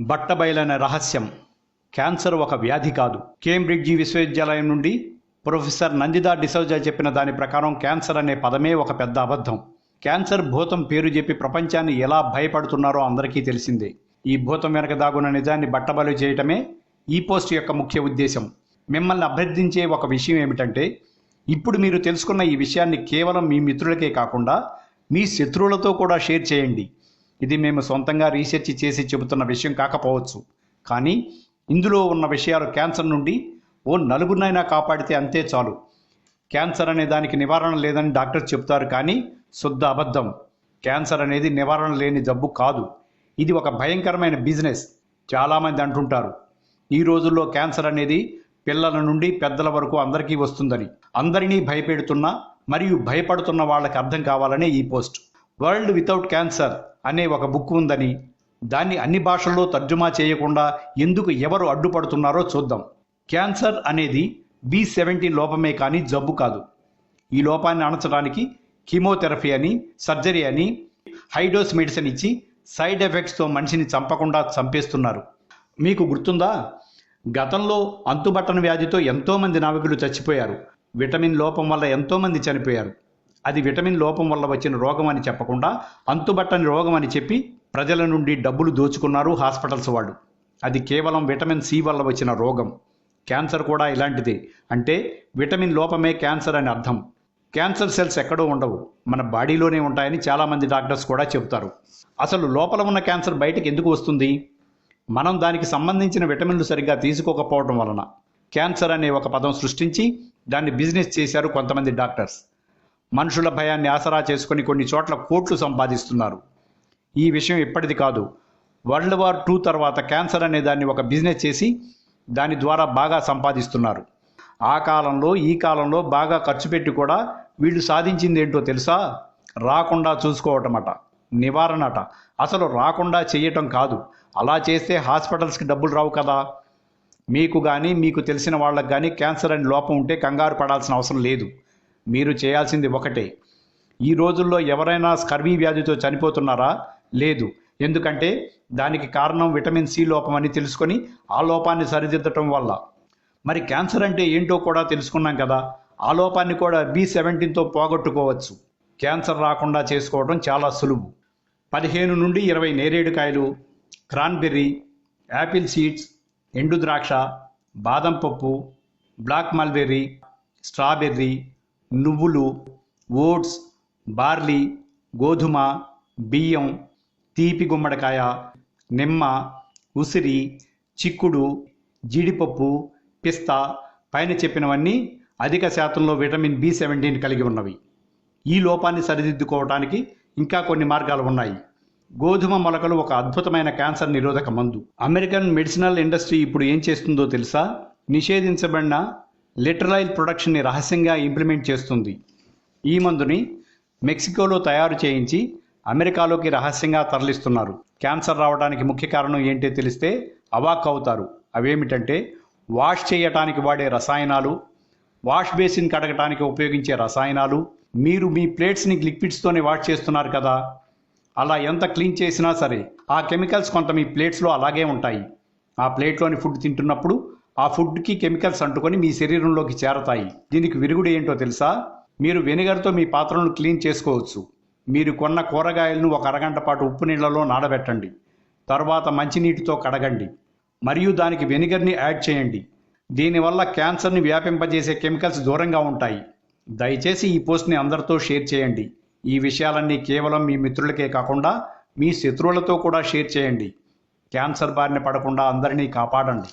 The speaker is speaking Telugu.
బట్టబయలైన రహస్యం. క్యాన్సర్ ఒక వ్యాధి కాదు. కేంబ్రిడ్జి విశ్వవిద్యాలయం నుండి ప్రొఫెసర్ నందిదా డిసౌజా చెప్పిన దాని ప్రకారం క్యాన్సర్ అనే పదమే ఒక పెద్ద అబద్ధం. క్యాన్సర్ భూతం పేరు చెప్పి ప్రపంచాన్ని ఎలా భయపడుతున్నారో అందరికీ తెలిసిందే. ఈ భూతం వెనక దాగున్న నిజాన్ని బట్టబయలు చేయటమే ఈ పోస్ట్ యొక్క ముఖ్య ఉద్దేశం. మిమ్మల్ని అభ్యర్థించే ఒక విషయం ఏమిటంటే ఇప్పుడు మీరు తెలుసుకున్న ఈ విషయాన్ని కేవలం మీ మిత్రులకే కాకుండా మీ శత్రువులతో కూడా షేర్ చేయండి. ఇది మేము సొంతంగా రీసెర్చ్ చేసి చెబుతున్న విషయం కాకపోవచ్చు. కానీ ఇందులో ఉన్న విషయాలు క్యాన్సర్ నుండి ఓ నలుగురినైనా కాపాడితే అంతే చాలు. క్యాన్సర్ అనే దానికి నివారణ లేదని డాక్టర్ చెప్తారు కానీ శుద్ధ అబద్ధం. క్యాన్సర్ అనేది నివారణ లేని జబ్బు కాదు. ఇది ఒక భయంకరమైన బిజినెస్ చాలామంది అంటుంటారు ఈ రోజుల్లో క్యాన్సర్ అనేది పిల్లల నుండి పెద్దల వరకు అందరికీ వస్తుందని. అందరినీ భయపెడుతున్న మరియు భయపడుతున్న వాళ్ళకి అర్థం కావాలనే ఈ పోస్ట్. వరల్డ్ వితౌట్ క్యాన్సర్ అనే ఒక బుక్ ఉందని దాన్ని అన్ని భాషల్లో తర్జుమా చేయకుండా ఎందుకు ఎవరు అడ్డుపడుతున్నారో చూద్దాం. క్యాన్సర్ అనేది బి సెవెంటీన్ లోపమే కానీ జబ్బు కాదు. ఈ లోపాన్ని అణచడానికి కీమోథెరపీ అని సర్జరీ అని హైడోస్ మెడిసిన్ ఇచ్చి సైడ్ ఎఫెక్ట్స్తో మనిషిని చంపకుండా చంపేస్తున్నారు. మీకు గుర్తుందా? గతంలో అంతుబట్టని వ్యాధితో ఎంతోమంది నావికులు చచ్చిపోయారు. విటమిన్ లోపం వల్ల ఎంతోమంది చనిపోయారు. అది విటమిన్ లోపం వల్ల వచ్చిన రోగం అని చెప్పకుండా అంతుబట్టని రోగం అని చెప్పి ప్రజల నుండి డబ్బులు దోచుకున్నారు హాస్పిటల్స్ వాళ్ళు. అది కేవలం విటమిన్ సి వల్ల వచ్చిన రోగం. క్యాన్సర్ కూడా ఇలాంటిదే. అంటే విటమిన్ లోపమే క్యాన్సర్ అని అర్థం. క్యాన్సర్ సెల్స్ ఎక్కడో ఉండవు. మన బాడీలోనే ఉంటాయని చాలామంది డాక్టర్స్ కూడా చెబుతారు. అసలు లోపల ఉన్న క్యాన్సర్ బయటకు ఎందుకు వస్తుంది? మనం దానికి సంబంధించిన విటమిన్లు సరిగ్గా తీసుకోకపోవడం వలన క్యాన్సర్ అనే ఒక పదం సృష్టించి దాన్ని బిజినెస్ చేశారు కొంతమంది డాక్టర్స్. మనుషుల భయాన్ని ఆసరా చేసుకొని కొన్ని చోట్ల కోట్లు సంపాదిస్తున్నారు. ఈ విషయం ఇప్పటిది కాదు. వరల్డ్ వార్ టూ తర్వాత క్యాన్సర్ అనే దాన్ని ఒక బిజినెస్ చేసి దాని ద్వారా బాగా సంపాదిస్తున్నారు. ఆ కాలంలో ఈ కాలంలో బాగా ఖర్చు పెట్టి కూడా వీళ్ళు సాధించింది ఏంటో తెలుసా? రాకుండా చూసుకోవటమట. అట అసలు రాకుండా చేయటం కాదు. అలా చేస్తే హాస్పిటల్స్కి డబ్బులు రావు కదా. మీకు కానీ మీకు తెలిసిన వాళ్ళకి కానీ క్యాన్సర్ అని లోపం ఉంటే కంగారు పడాల్సిన అవసరం లేదు. మీరు చేయాల్సింది ఒకటే. ఈ రోజుల్లో ఎవరైనా స్కర్వీ వ్యాధితో చనిపోతున్నారా? లేదు. ఎందుకంటే దానికి కారణం విటమిన్ సి లోపం అని తెలుసుకొని ఆ లోపాన్ని సరిదిద్దటం వల్ల. మరి క్యాన్సర్ అంటే ఏంటో కూడా తెలుసుకున్నాం కదా. ఆ లోపాన్ని కూడా బి సెవెంటీన్తో పోగొట్టుకోవచ్చు. క్యాన్సర్ రాకుండా చేసుకోవడం చాలా సులువు. పదిహేను నుండి ఇరవై నేరేడుకాయలు క్రాన్బెర్రీ యాపిల్ సీడ్స్ ఎండు ద్రాక్ష బాదం పప్పు బ్లాక్ మల్బెర్రీ స్ట్రాబెర్రీ నువ్వులు ఓట్స్ బార్లీ గోధుమ బియ్యం తీపి గుమ్మడికాయ నిమ్మ ఉసిరి చిక్కుడు జీడిపప్పు పిస్తా పైన చెప్పినవన్నీ అధిక శాతంలో విటమిన్ బి సెవెంటీన్ కలిగి ఉన్నవి. ఈ లోపాన్ని సరిదిద్దుకోవటానికి ఇంకా కొన్ని మార్గాలు ఉన్నాయి. గోధుమ మొలకలు ఒక అద్భుతమైన క్యాన్సర్ నిరోధక మందు. అమెరికన్ మెడిసినల్ ఇండస్ట్రీ ఇప్పుడు ఏం చేస్తుందో తెలుసా? నిషేధించబడిన లిటరైల్ ప్రొడక్షన్ని రహస్యంగా ఇంప్లిమెంట్ చేస్తుంది. ఈ మందుని మెక్సికోలో తయారు చేయించి అమెరికాలోకి రహస్యంగా తరలిస్తున్నారు. క్యాన్సర్ రావడానికి ముఖ్య కారణం ఏంటో తెలిస్తే అవాక్ అవుతారు. అవేమిటంటే వాష్ చేయటానికి వాడే రసాయనాలు వాష్ బేసిన్ కడగటానికి ఉపయోగించే రసాయనాలు మీరు మీ ప్లేట్స్ని లిక్విడ్స్తోనే వాష్ చేస్తున్నారు కదా. అలా ఎంత క్లీన్ చేసినా సరే ఆ కెమికల్స్ కొంత మీ ప్లేట్స్లో అలాగే ఉంటాయి. ఆ ప్లేట్లోని ఫుడ్ తింటున్నప్పుడు ఆ ఫుడ్కి కెమికల్స్ అంటుకొని మీ శరీరంలోకి చేరతాయి. దీనికి విరుగుడు ఏంటో తెలుసా? మీరు వెనిగర్తో మీ పాత్రలను క్లీన్ చేసుకోవచ్చు. మీరు కొన్న కూరగాయలను ఒక అరగంట పాటు ఉప్పు నీళ్ళలో నానబెట్టండి. తర్వాత మంచినీటితో కడగండి. మరియు దానికి వెనిగర్ని యాడ్ చేయండి. దీనివల్ల క్యాన్సర్ని వ్యాపింపజేసే కెమికల్స్ దూరంగా ఉంటాయి. దయచేసి ఈ పోస్ట్ని అందరితో షేర్ చేయండి. ఈ విషయాలన్నీ కేవలం మీ మిత్రులకే కాకుండా మీ శత్రువులతో కూడా షేర్ చేయండి. క్యాన్సర్ బారిన పడకుండా అందరినీ కాపాడండి.